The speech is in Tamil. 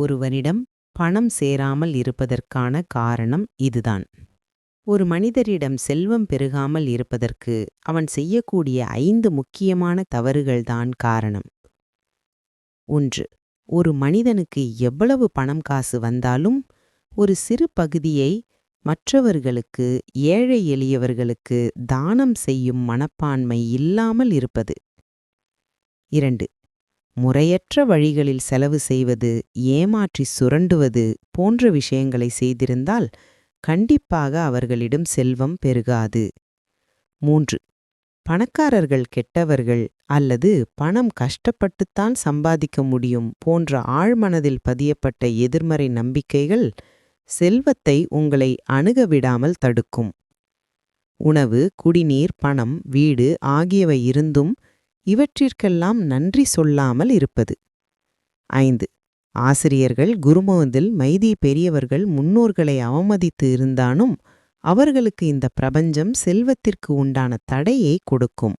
ஒருவனிடம் பணம் சேராமல் இருப்பதற்கான காரணம் இதுதான். ஒரு மனிதரிடம் செல்வம் பெருகாமல் இருப்பதற்கு அவன் செய்யக்கூடிய ஐந்து முக்கியமான தவறுகள்தான் காரணம். ஒன்று ஒரு மனிதனுக்கு எவ்வளவு பணம் காசு வந்தாலும் ஒரு சிறு பகுதியை மற்றவர்களுக்கு ஏழை எளியவர்களுக்கு தானம் செய்யும் மனப்பான்மை இல்லாமல் இருப்பது. இரண்டு முறையற்ற வழிகளில் செலவு செய்வது ஏமாற்றி சுரண்டுவது போன்ற விஷயங்களை செய்திருந்தால் கண்டிப்பாக அவர்களிடம் செல்வம் பெருகாது. மூன்று பணக்காரர்கள் கெட்டவர்கள் அல்லது பணம் கஷ்டப்பட்டுத்தான் சம்பாதிக்க முடியும் போன்ற ஆழ்மனதில் பதியப்பட்ட எதிர்மறை நம்பிக்கைகள் செல்வத்தை உங்களை அணுக விடாமல் தடுக்கும். உணவு குடிநீர் பணம் வீடு ஆகியவை இருந்தும் இவற்றிற்கெல்லாம் நன்றி சொல்லாமல் இருப்பது. ஐந்து. ஆசிரியர்கள் குருமோதில் மைதி பெரியவர்கள் முன்னோர்களை அவமதித்து இருந்தாலும் அவர்களுக்கு இந்த பிரபஞ்சம் செல்வத்திற்கு உண்டான தடையை கொடுக்கும்.